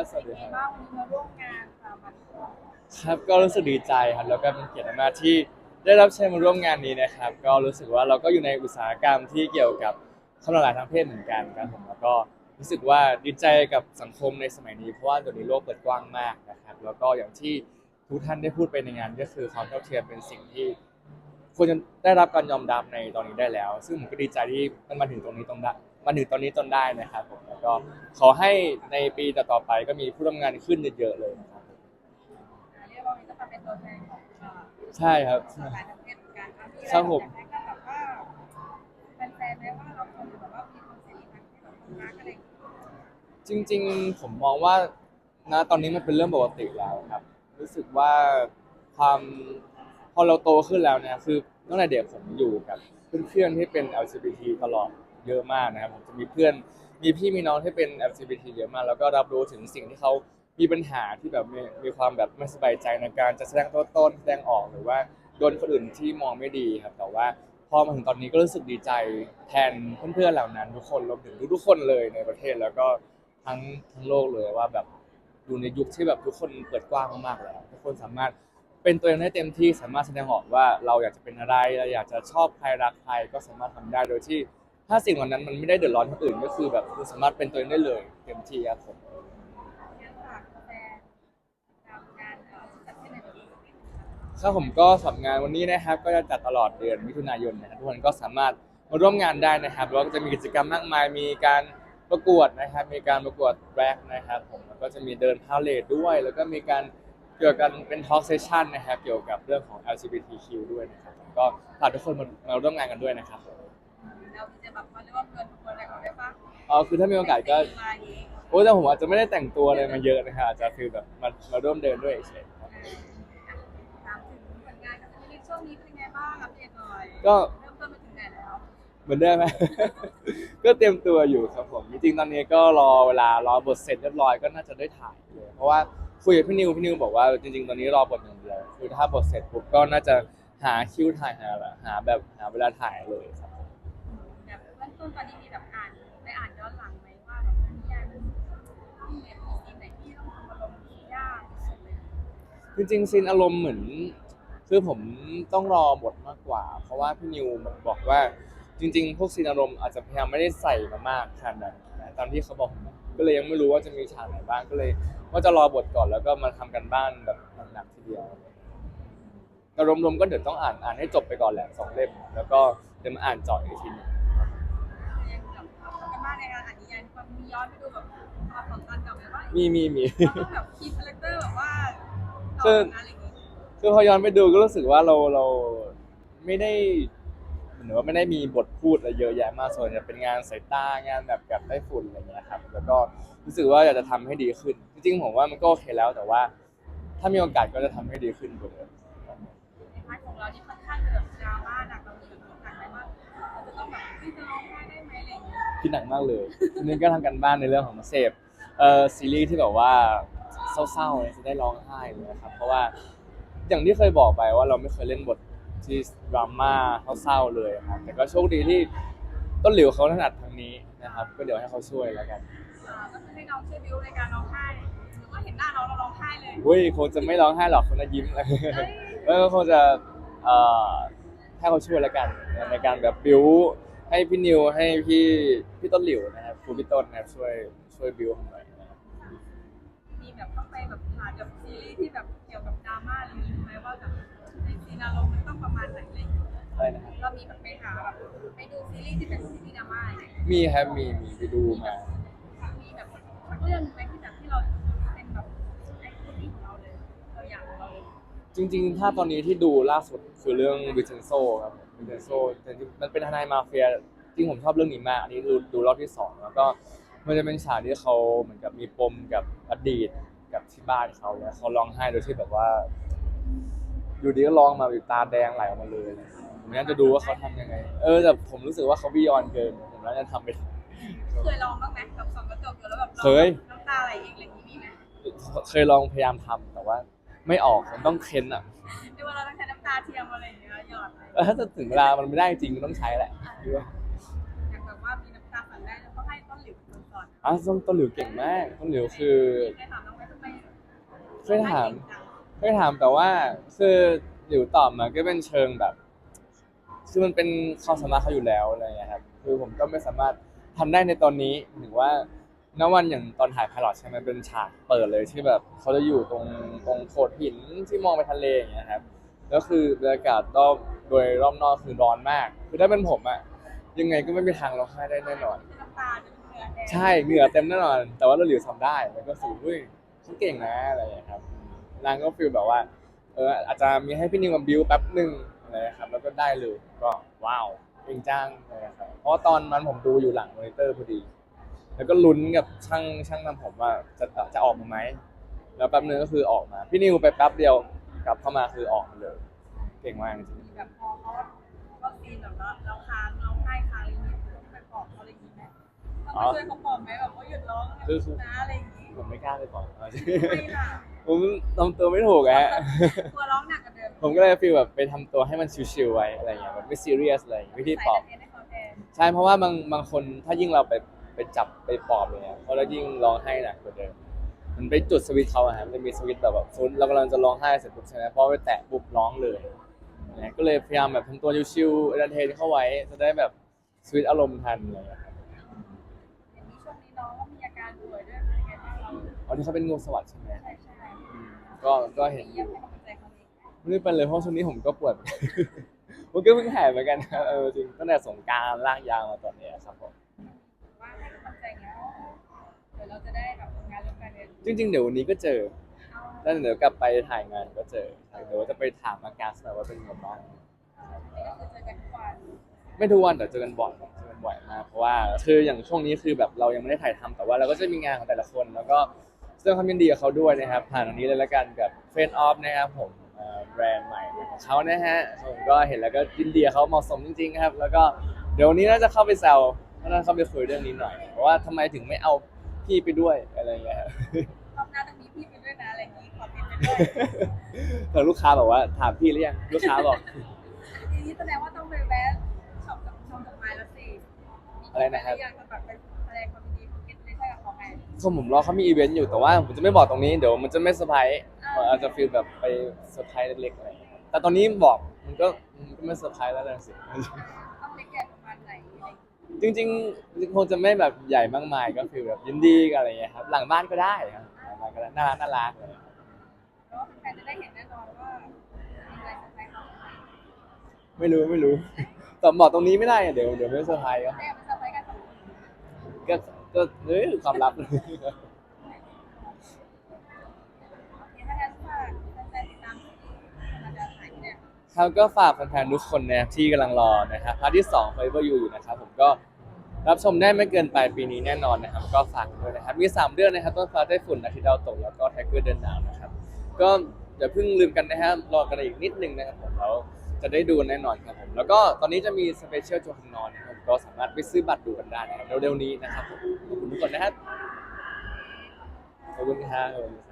บสวัสดีเป็นคไงรับ บ้างวันนี้มาร่วมงานค่ะมันครับก็รู้สึกดีใจครับ แล้วก็เป็นเกียรติมากๆที่ได้รับเชิญมาร่วมงานนี้นะครับ ก็รู้สึกว่าเราก็อยู่ในอุตสาหกรรมที่เกี่ยวกับความหลากหลายทางเพศเหมือนกันครับผมแล้วก็รู้สึกว่าดีใจกับสังคมในสมัยนี้เพราะว่าเดี๋ยวนี้โลกเปิดกว้างมากนะครับ แล้วก็อย่างที่ทุกท่านได้พูดไปในงานก็คือความเท่าเทียมเป็นสิ่งที่ควรจะได้รับการยอมรับในตอนนี้ได้แล้ว ซึ่งผมก็ดีใจที่มันมาถึงตรงนี้ตรงได้ มาถึงตอนนี้จนได้นะครับผมแล้วก็ขอให้ในปีต่อๆไปก็มีผู้ร่วมงานขึ้นเยอะๆเลยนะครับเรียกว่าวันนี้จะมาเป็นตัวแทนของเอ่อใช่ครับ สายทางเพศเหมือนกันอะมีอะไครับผมอยากให้กับแบบว่าแฟนๆไหมว่าเราควรจะแบบว่ามีความเสรีทางเพศแบบความรักอะไรอย่างเงี้ยจริงๆ ผมมองว่าณตอนนี้มันเป็นเรื่องปกติแล้วครับ รู้สึกว่าความพอเราโตขึ้นแล้วเนี่ยคือตั้งแต่เด็กผมอยู่กับเพื่อนๆที่เป็น LGBT ตลอด เยอะมากนะครับผมจะมีเพื่อนมีพี่มีน้องที่เป็น LGBT เยอะมากแล้วก็รับรู้ถึงสิ่งที่เขามีปัญหาที่แบบมีมีความแบบไม่สบายใจในการจะแสดงตัวตนแสดงออกหรือว่าโดนคนอื่นที่มองไม่ดีครับแต่ว่าพอมาถึงตอนนี้ก็รู้สึกดีใจแทนเพื่อนๆเหล่านั้นทุกคนรวมถึงทุกๆคนเลยในประเทศแล้วก็ทั้งทั้งโลกเลยว่าแบบอยู่ในยุคที่แบบทุกคนเปิดกว้างมากๆแล้วทุกคนสามารถเป็นตัวเองได้เต็มที่สามารถแสดงออกว่าเราอยากจะเป็นอะไรเราอยากจะชอบใครรักใครก็สามารถทำได้โดยที่ ถ้าสิ่งเหล่านั้นมันไม่ได้เดือดร้อนคนอื่นก็คือแบบคุณสามารถเป็นตัวเองได้เลยเต็มที่ครับผมงั้นฝากแฟนๆตามงานเอ่อที่จัดขึ้นในวันนี้สักนิดนึงค่ะถ้าผมก็สำหรับงานวันนี้นะครับ ก็จะจัดตลอดเดือนมิถุนายนนะครับทุกคนก็สามารถมาร่วมงานได้นะครับแล้วก็จะมีกิจกรรมมากมายมีการประกวดนะครับ มีการประกวดแร็กนะครับ ผมแล้วก็จะมีเดินพาเลทด้วย แล้วก็มีการเกี่ยวกับเป็นทอล์กเซสชันนะครับ เกี่ยวกับเรื่องของ LGBTQ ด้วยนะครับก็ฝากทุกคนมามาร่วมงานกันด้วยนะครับ เราจะแบบมาเรียกว่าเกินขบวนอะไรเขาได้ปะเออคือถ้ามีโอกาสก็มาอย่างงี้โอ้แต่ผมอาจจะไม่ได้แต่งตัวอะไรมาเยอะนะครับอาจจะคือแบบมามาร่วมเดินด้วยเฉยๆครับถามถึงผลงานกับซีรีส์ช่วงนี้เป็นไงบ้างอัปเดตหน่อยก็เริ่มต้นไปถึงไหนแล้วเหมือนเดิมไหม ก็เตรียมตัวอยู่ครับผม จริงๆ ตอนนี้ก็รอเวลารอบทเสร็จเรียบร้อยก็น่าจะได้ถ่ายเลย เพราะว่าคุยกับพี่นิวพี่นิวบอกว่าจริง ๆ ตอนนี้รอบทอย่างเดียวคือถ้าบทเสร็จปุ๊บก็น่าจะหาคิวถ่ายหาหาแบบหาเวลาถ่ายเลยครับ แบบเริ่มต้นตอนนี้มีแบบอ่านได้อ่านย้อนหลังไหมว่าแบบนิยายมันมีซีนไหนที่ต้องทำอารมณ์ที่ยากที่สุดเลยจริงๆซีนอารมณ์เหมือน คือผมต้องรอบทมากกว่า เพราะว่าพี่นิวบอกว่า จริง ๆ พวกซีนอารมณ์อาจจะพยายามไม่ได้ใส่มามากขนาดนั้นนะตามที่เขาบอกก็เลยยังไม่รู้ว่าจะมีฉากไหนบ้างก็เลยว่าจะรอบทก่อนแล้วก็มาทำกันบ้านแบบหนักๆทีเดียวแต่รวมๆก็เดี๋ยวต้องอ่านอ่านให้จบไปก่อนแหละสองเล่มแล้วก็เดี๋ยวมาอ่านเจาะอีกทีนึง ยความมีย้อนไปดูแบบความสัมพันธ์กับแบบว่ามีมีมี เราต้องแบบคีย์คาแรคเตอร์แบบว่าต่อกันอะไรอย่างงี้คือพอย้อนไปดูก็รู้สึกว่าเราเราไม่ได้เหมือนว่าไม่ได้มีบทพูดอะไรเยอะแยะมากส่วนใหญ่เป็นงานสายตางานแบบกับได้ฝุ่นอะไรเงี้ยครับ แล้วก็รู้สึกว่าอยากจะทำให้ดีขึ้น จริงๆผมว่ามันก็โอเคแล้วแต่ว่า ถ้ามีโอกาสก็จะทำให้ดีขึ้นกว่าเดิม คิดหนักมากเลยทีนี้ก็ทำกันบ้านในเรื่องของเสพเอ่อซีรีส์ที่แบบว่าเศร้าๆเนี่ยจะได้ร้องไห้เลยนะครับ เพราะว่าอย่างที่เคยบอกไปว่าเราไม่เคยเล่นบทที่ดราม่าเศร้าๆเลยครับ แต่ก็โชคดีที่ต้นหลิวเขาถนัดทางนี้นะครับ ก็เดี๋ยวให้เขาช่วยแล้วกันอ่าก็คือให้น้องช่วยบิวในการร้องไห้หรือว่าเห็นหน้าน้องเราร้องไห้เลยเฮ้ยคงจะไม่ร้องไห้หรอกคงจะยิ้มเลยเฮ้ยแล้วก็คงจะเอ่อให้เขาช่วยแล้วกัน ในการแบบบิว ให้พี่นิวให้พี่พี่ต้นหลิวนะครับครูพี่ต้นนะครับช่วยช่วยบิวผมหน่อยนะครับมีแบบต้องไปแบบหาแบบซีรีส์ที่แบบเกี่ยวกับดราม่าอะไรอย่างงี้ไหมว่าแบบในซีนอารมณ์มันต้องประมาณไหนอะไรอย่างเงี้ยอะไรนะครับเรามีแบบไปหาแบบไปดูซีรีส์ที่เป็นซีรีส์ดราม่าอะไรอย่างเงี้ยมีครับมีมีไปดูมา มีแบบสักเรื่องไหมที่แบบที่เราเป็นแบบไอ้คนนี้ของเราเลยเราอยากของเราเลยจริง ๆ ถ้าตอนนี้ที่ดูล่าสุดคือเรื่องวิเชนโซครับ วิเชนโซมันเป็นทนายมาเฟียจริงผมชอบเรื่องนี้มาก อันนี้ดูดูรอบที่สองแล้วก็มันจะเป็นฉากที่เขาเหมือนกับมีปมกับอดีตกับที่บ้านเขาแล้วเขาร้องไห้โดยที่แบบว่า อยู่ดีก็ร้องมาแบบตาแดงไหลออกมาเลยผมอยากจะดูว่าเขาทำยังไง เออแต่ผมรู้สึกว่าเขาบิยอนเกิน ผมน่าจะทำไม่ได้เคยลองบ้างไหมแบบส่องกระจกอยู่แล้วแบบเคย น้ำตาไหลเองอะไรอย่างงี้มีไหมเคยลองพยายามทำแต่ว่า ไม่ออกผมต้องเค้นอะ ในเวลาเราต้องใช้น้ำ ตาเทียมอะไรอย่างเงี้ยหยอดอะไรเออถ้าจะถึงเวลามันไม่ได้จริงก็ต้องใช้แหละคิดว่าอยากแบบว่ามีน้ำตาฝันได้แล้วก็ให้ต้นหลิวเป็นคนสอนอ้าวต้นต้นหลิวเก่งมาก ต้นหลิวคือเคยถามน้องไหมทำไมเคยถามเคยถามแต่ว่าคือหลิวตอบมาก็เป็นเชิงแบบคือมันเป็นความสามารถเขาอยู่แล้วอะไรอย่างเงี้ยครับคือผมก็ไม่สามารถทำได้ในตอนนี้หรือว่าณวันอย่างตอนถ่ายพายลอตใช่ไหมเป็นฉากเปิดเลยที่แบบเขาจะอยู่ตรงตรงโขดหินที่มองไปทะเลอย่างเงี้ยครับ แล้วคือบรรยากาศรอบโดยรอบนอกคือร้อนมาก คือถ้าเป็นผมอะยังไงก็ไม่มีทางร้องไห้ได้แน่นอน น้ำตาจะเป็นเหงื่อแดงใช่เหงื่อเต็มแน่นอน แต่ว่าเราหลิวทำได้มันก็สูงด้วยฉันเก่งนะอะไรอย่างเงี้ยครับนางก็ฟีลแบบว่าเอออาจจะมีให้พี่นิวมาบิวแป๊บหนึ่งอะไรนะครับแล้วก็ได้เลยก็ว้าวเก่งจังเลยครับเพราะว่าตอนนั้นผมดูอยู่หลังมอนิเตอร์พอดี แล้วก็ลุ้นกับช่างช่างทำผมว่าจะจะออกมาไหมแล้วแป๊บนึงก็คือออกมา พี่นิวไปแป๊บเดียว กลับเข้ามาคือออกมาเลยเก่งมากจริงมีแบบพอเขาก็ซีนแบบเราเราค้างเราให้ค้างอะไรอย่างเงี้ยต้องไปปลอบเขาอะไรอย่างงี้ไหมต้องไปช่วยเขาปลอบไหมแบบเขาหยุดร้องนะอะไรอย่างงี้ผมไม่กล้าไปก่อนไม่ล่ะผมทำตัวไม่ถูกอะฮะกลัวร้องหนักกว่าเดิมผมก็เลยฟีลแบบไปทำตัวให้มันชิวๆไว้อะไรอย่างเงี้ยแบบไม่ซีเรียสอะไรอย่างเงี้ยวิธีปลอบ ใส่ให้เขาแทนใช่เพราะว่าบางบางคนถ้ายิ่งเราไปไปจับไปปลอบอะไรเงี้ยเขาจะยิ่งร้องไห้หนักกว่าเดิม มันไปจุดสวิตช์เขาอะฮะมันจะมีสวิตช์แบบแบบฟุ้นเรากำลังจะร้องไห้เสร็จปุ๊บใช่ไหมพอไปแตะปุ๊บร้องเลยเนี่ยก็เลยพยายามแบบทำตัวชิวๆเอนเตอร์เทนเข้าไว้จะได้แบบสวิตช์อารมณ์ทันอะไรเงี้ยครับอย่างนี้ช่วงนี้น้องก็มีอาการป่วยด้วยเป็นไงบ้างเราอ๋อที่เขาเป็นงูสวัสด์ใช่ไหมใช่ใช่อืมก็ก็เห็นอเยี่ยมยู่ ให้กำลังใจเขาเองไหมไม่ได้เป็นเลยเพราะช่วงนี้ผมก็ปวด ผมก็เพิ่งหายเหมือนกันครับเออจริงตั้งแต่สงกรารลากยาวมาตอนเนี้ยครับผมว่าให้กำลังใจเงี้ย เดี๋ยวเราจะได้แบบทำงานร่วมกันเรียนจริง ๆ เดี๋ยววันนี้ก็เจอเอาแล้วเดี๋ยวกลับไปถ่ายงานก็เจอใช่เดี๋ยวจะไปถามอาการหน่อยว่าเป็นยังไงบ้างนี่ก็คือเจอกันทุกวันไม่ทุกวันแต่เจอกันบ่อยเจอกันบ่อยมากเพราะว่าคืออย่างช่วงนี้คือแบบเรายังไม่ได้ถ่ายทำแต่ว่าเราก็จะมีงานของแต่ละคน แล้วก็แสดงความยินดีกับเขาด้วยนะครับ ผ่านตรงนี้เลยละกันกับเฟนออฟนะครับผมเอ่อแบรนด์ใหม่ของเขานะฮะผมก็เห็นแล้วก็ยินดีกับเขาเหมาะสมจริงๆครับ แล้วก็เดี๋ยววันนี้น่าจะเข้าไปแซวน่าจะเข้าไปคุยเรื่องนี้หน่อยเพราะว่าทำไมถึงไม่เอา พี่ไปด้วยอะไรอย่างเงี้ยครับรอบหน้าต้องมีพี่ไปด้วยนะอะไรอย่างนี้ขอพี่ไปด้วยแต่ลูกค้าบอกว่าถามพี่หรือยังลูกค้าบอกทีนี้แสดงว่าต้องไปแวะช็อปกับชมดอกไม้แล้วสิอะไรนะครับอยากจะแบบไปแสดงความยินดีของเกตเลยใช่กับเขาไงคือผมรอเขามีอีเวนต์อยู่แต่ว่าผมจะไม่บอกตรงนี้เดี๋ยวมันจะไม่เซอร์ไพรส์มันอาจจะฟีลแบบไปเซอร์ไพรส์เล็กๆอะไรอย่างเงี้ยครับแต่ตอนนี้บอกมันก็มันก็ไม่เซอร์ไพรส์แล้วนะสิ จริงๆคงจะไม่แบบใหญ่มากมายก็ฟีลแบบยินดีกันอะไรอย่างเงี้ยครับ หลังบ้านก็ได้ครับหลังบ้านก็ได้น่ารักน่ารักอะไรอย่างเงี้ยแล้วแฟนๆจะได้เห็นแน่นอนว่ามีอะไรเซอร์ไพรส์เขาไหมไม่รู้ไม่รู้แต่บอกตรงนี้ไม่ได้อะเดี๋ยวเดี๋ยวไม่เซอร์ไพรส์ก็แต่เป็นเซอร์ไพรส์กันสองคน ก็ก็เฮ้ยความลับ โอเคถ้างั้นฝากแฟนๆติดตามที่เราจะถ่ายเนี่ย ครับก็ฝากแฟนๆทุกคนนะครับที่กำลังรอนะครับพาร์ทที่2 Forever You อยู่นะครับผมก็รับชมได้ไม่เกินปลายปีนี้แน่นอนนะครับ ก็ฝากด้วยนะครับ มี 3 เรื่องนะครับต้นฟ้าไต้ฝุ่นอาทิตย์ดาวตกแล้วก็ไทเกอร์เดินหนาวนะครับ ก็อย่าเพิ่งลืมกันนะครับรอกันอีกนิดนึงนะครับผมแล้วจะได้ดูแน่นอนครับผมแล้วก็ตอนนี้จะมีสเปเชียลโจฮันนอนนะครับก็สามารถไปซื้อบัตรดูกันได้นะครับเร็วๆนี้นะครับผมขอบคุณทุกคนนะครับขอบคุณครับ